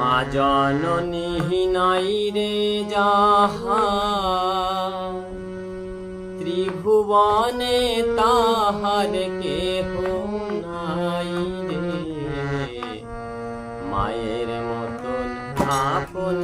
মা জননী নাই রে যাহা। ত্রিভুবনে তাহার কেহ নাই রে। মায়ের মতন আপন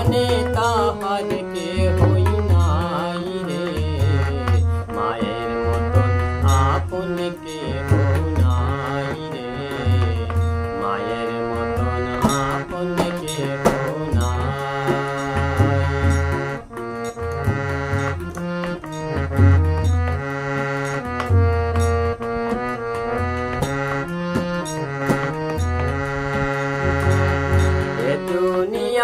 ত্রিভুবনে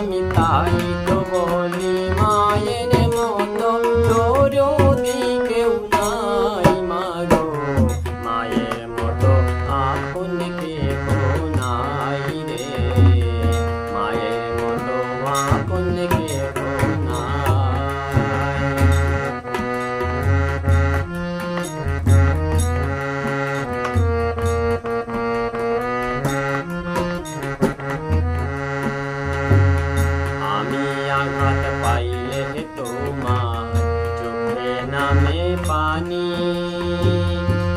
আমি তাই তো বলি, মায়ের মতো তোর কেউ নাই মারো। মায়ের মতো আপন কেউ নাই রে। মায়ের মতো আপন পানি,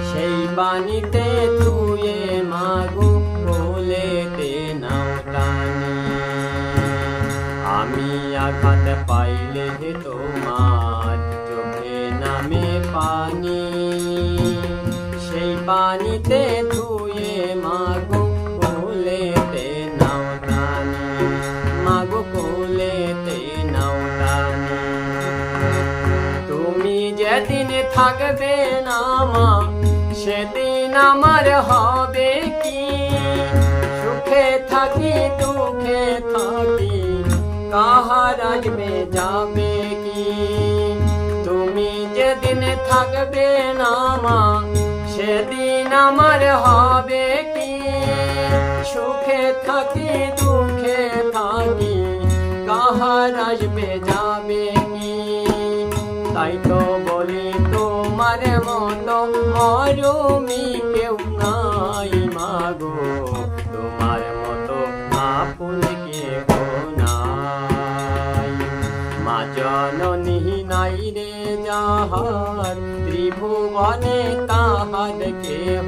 সেই পানিতে তুয়ে মাগু বলেতে নাও টানি। আমি আঘাত পাইলে তোমার চোখে নামে পানি, সেই পানিতে যেদিন থাকবে না মা, সেদিন আমার হবে কি? সুখে থাকি, দুঃখে থাকি, কাহার আসবে যাবে কি? তুমি যেদিন থাকবে না মা, সেদিন আমার হবে কি? সুখে থাকি, দুঃখে থাকি, কাহার আসবে যাবে কি? তাই তো তোমার কেউ নাই মাগো। তোমার মতো আপন কেউ নাই। মা জননী নাই রে যাহার, ত্রিভুবনে তাহার কে